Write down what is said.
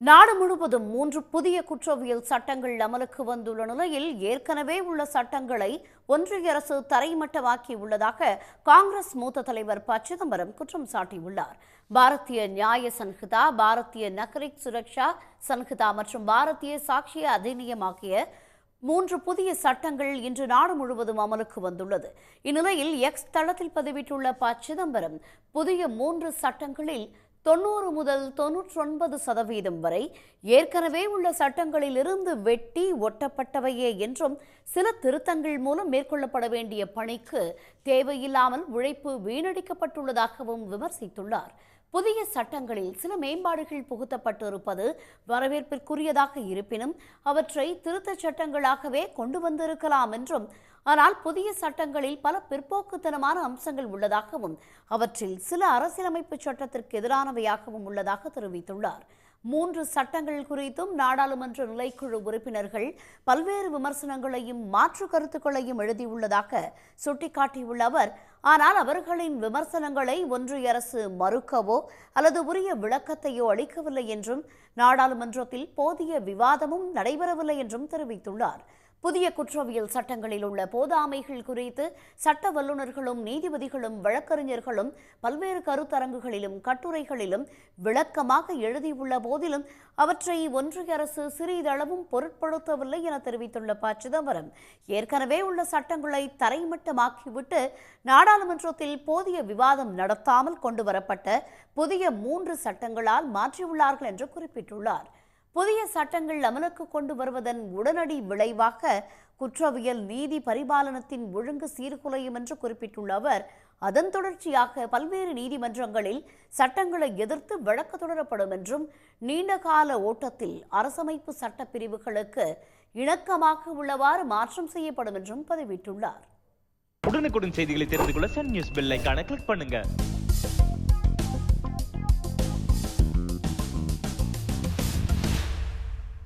நாடு முழுவதும் மூன்று புதிய குற்றவியல் சட்டங்கள் அமலுக்கு வந்துள்ள நிலையில் ஏற்கனவே உள்ள சட்டங்களை ஒன்றிய அரசு தரைமட்டமாக்கி உள்ளதாக காங்கிரஸ் மூத்த தலைவர் ப சிதம்பரம் குற்றம் சாட்டியுள்ளார். பாரதிய நியாய சன்ஹிதா பாரதிய நகரிக் சுரக்ஷா சன்ஹிதா மற்றும் பாரதிய சாட்சிய அதிநியம் ஆகிய மூன்று புதிய சட்டங்கள் இன்று நாடு முழுவதும் அமலுக்கு வந்துள்ளது. இந்நிலையில் எக்ஸ் தளத்தில் பதிவிட்டுள்ள ப சிதம்பரம் புதிய மூன்று சட்டங்களில் தொண்ணூறு முதல் தொன்னூற்றொன்பது சதவீதம் வரை ஏற்கனவே உள்ள சட்டங்களில் இருந்து வெட்டி ஒட்டப்பட்டவையே என்றும் சில திருத்தங்கள் மூலம் மேற்கொள்ளப்பட வேண்டிய பணிக்கு தேவையில்லாமல் உழைப்பு வீணடிக்கப்பட்டுள்ளதாகவும் விமர்சித்துள்ளார். புதிய சட்டங்களில் சில மேம்பாடுகள் புகுத்தப்பட்டிருப்பது வரவேற்பிற்குரியதாக இருப்பினும் அவற்றை திருத்தச் சட்டங்களாகவே கொண்டு வந்திருக்கலாம் என்றும் ஆனால் புதிய சட்டங்களில் பல பிற்போக்குத்தனமான அம்சங்கள் உள்ளதாகவும் அவற்றில் சில அரசியலமைப்பு சட்டத்திற்கு எதிரானவையாகவும் உள்ளதாக தெரிவித்துள்ளார். மூன்று சட்டங்கள் குறித்தும் நாடாளுமன்ற நிலைக்குழு உறுப்பினர்கள் பல்வேறு விமர்சனங்களையும் மாற்று கருத்துக்களையும் எழுதியுள்ளதாக சுட்டிக்காட்டியுள்ள அவர் ஆனால் அவர்களின் விமர்சனங்களை ஒன்றிய அரசு மறுக்கவோ அல்லது உரிய விளக்கத்தையோ அளிக்கவில்லை என்றும் நாடாளுமன்றத்தில் போதிய விவாதமும் நடைபெறவில்லை என்றும் தெரிவித்துள்ளார். புதிய குற்றவியல் சட்டங்களில் உள்ள போதாமைகள் குறித்து சட்ட வல்லுநர்களும் நீதிபதிகளும் வழக்கறிஞர்களும் பல்வேறு கருத்தரங்குகளிலும் கட்டுரைகளிலும் விளக்கமாக எழுதியுள்ள போதிலும் அவற்றை ஒன்றிய அரசு சிறிதளவும் பொருட்படுத்தவில்லை என தெரிவித்துள்ள ப. சிதம்பரம். ஏற்கனவே உள்ள சட்டங்களை தரைமட்டமாக்கிவிட்டு நாடாளுமன்றத்தில் போதிய விவாதம் நடத்தாமல் கொண்டுவரப்பட்ட புதிய மூன்று சட்டங்களால் மாற்றியுள்ளார்கள் என்று குறிப்பிட்டுள்ளார். புதிய சட்டங்கள் அமலுக்கு கொண்டு வருவதன் உடனடி விளைவாக குற்றவியல் நீதி பரிபாலனத்தின் ஒழுங்கு சீர்குலையும் என்று குறிப்பிட்டுள்ள அவர் அதன் தொடர்ச்சியாக பல்வேறு நீதிமன்றங்களில் சட்டங்களை எதிர்த்து வழக்கு தொடரப்படும் என்றும் நீண்டகால ஓட்டத்தில் அரசமைப்பு சட்ட பிரிவுகளுக்கு இணக்கமாக உள்ளவாறு மாற்றம் செய்யப்படும் என்றும் பதிவிட்டுள்ளார். உடனுக்குடன் செய்திகளை தெரிந்து கொள்ள சன் நியூஸ் பெல் கிளிக் பண்ணுங்க.